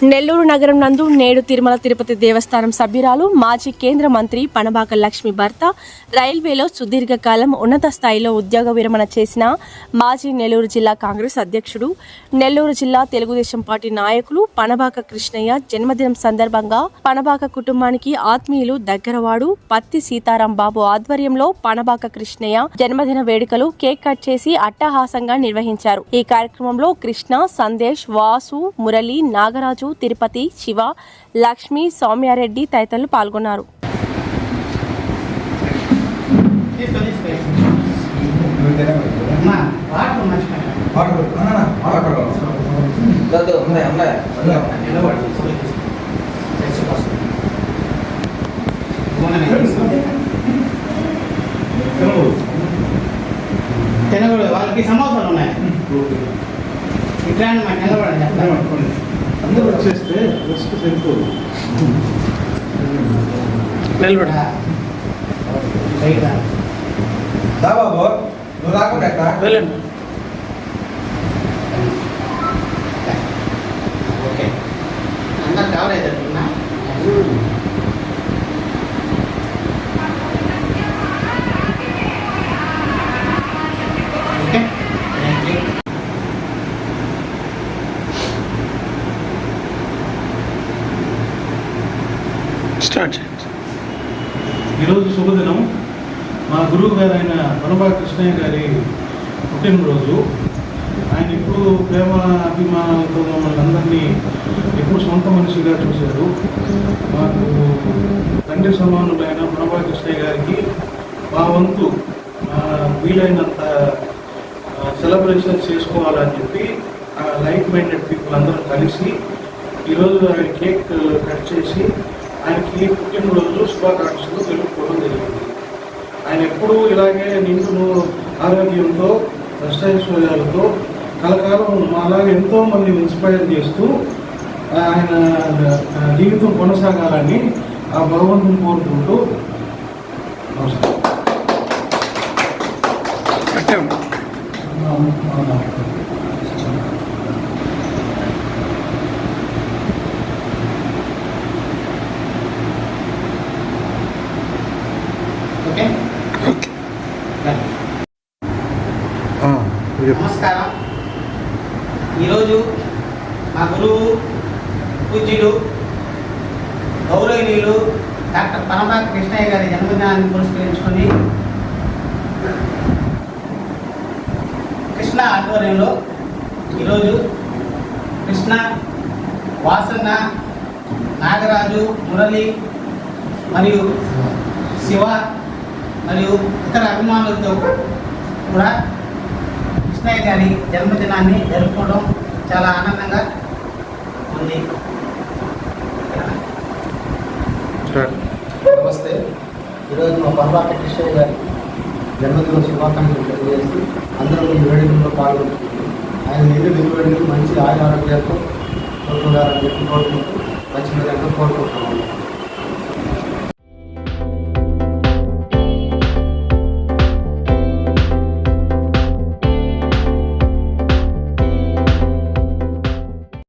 నెల్లూరు నగరం నందు నేడు తిరుమల తిరుపతి దేవస్థానం సభ్యురాలు మాజీ కేంద్ర మంత్రి పనబాక లక్ష్మి భర్త రైల్వేలో సుదీర్ఘకాలం ఉన్నత స్థాయిలో ఉద్యోగ విరమణ చేసిన మాజీ నెల్లూరు జిల్లా కాంగ్రెస్ అధ్యక్షుడు నెల్లూరు జిల్లా తెలుగుదేశం పార్టీ నాయకులు పనబాక కృష్ణయ్య జన్మదినం సందర్భంగా పనబాక కుటుంబానికి ఆత్మీయులు దగ్గరవాడు పత్తి సీతారాం బాబు ఆధ్వర్యంలో పనబాక కృష్ణయ్య జన్మదిన వేడుకలు కేక్ కట్ చేసి అట్టహాసంగా నిర్వహించారు. ఈ కార్యక్రమంలో కృష్ణ సందేశ్ వాసు మురళి నాగరాజు తిరుపతి శివ లక్ష్మి సౌమ్యారెడ్డి తదితరులు పాల్గొన్నారు. తినకూడదు వాళ్ళకి సమోసాలు ఉన్నాయి. ఇట్లా నిలబడండి చెప్తాను అందరూ వచ్చేస్తే రెస్ట్ సరిపోదు. నిలబడ. దా బాబు నువ్వు రాకుండా వెళ్ళండి. స్టార్ట్ చేయండి ఈరోజు శుభదినం. మా గురువు గారు ఆయన కృష్ణయ్య గారి పుట్టినరోజు. ఆయన ఎప్పుడు ప్రేమ అభిమానాలతో మమ్మల్ని అందరినీ ఎప్పుడు సొంత మనిషిగా చూశారు. మాకు తండ్రి సమానులైన వనభా కృష్ణయ్య గారికి మా వంతు వీలైనంత సెలబ్రేషన్ చేసుకోవాలని చెప్పి లైక్ మైండెడ్ పీపుల్ అందరం కలిసి ఈరోజు ఆయన కేక్ కట్ చేసి ఆయనకి పుట్టినరోజు శుభాకాంక్షలు తెలుపుకోవడం జరిగింది. ఆయన ఎప్పుడూ ఇలాగే నిండును ఆరోగ్యంతో అష్టైశ్వర్యాలతో కలకాలం మాలాగా ఎంతో మంది ఇన్స్పైర్ చేస్తూ ఆయన జీవితం కొనసాగాలని ఆ భగవంతుని కోరుకుంటూ నమస్కారం. నమస్కారం. ఈరోజు మా గురువు పూజ్యులు గౌరవనీయులు డాక్టర్ పరమా కృష్ణయ్య గారి జన్మదినాన్ని పురస్కరించుకొని కృష్ణ ఆధ్వర్యంలో ఈరోజు కృష్ణ వాసన్న నాగరాజు మురళి మరియు శివ మరియు ఇతర అభిమానులతో కూడా కృష్ణయ్య గారి జన్మదినాన్ని జరుపుకోవడం చాలా ఆనందంగా ఉంది. నమస్తే. ఈరోజు మా పర్వాక కృష్ణయ్య గారి జన్మదిన శుభాకాంక్షలు తెలియజేస్తూ అందరూ ఈ వేడుకల్లో పాల్గొంటున్నారు. ఆయన నిండు నిలబడి మంచి ఆయుర ఆరోగ్యాలతో కోరుకుంటారని చెప్పి కోరుకుంటూ మంచి విధంగా కోరుకుంటున్నాము.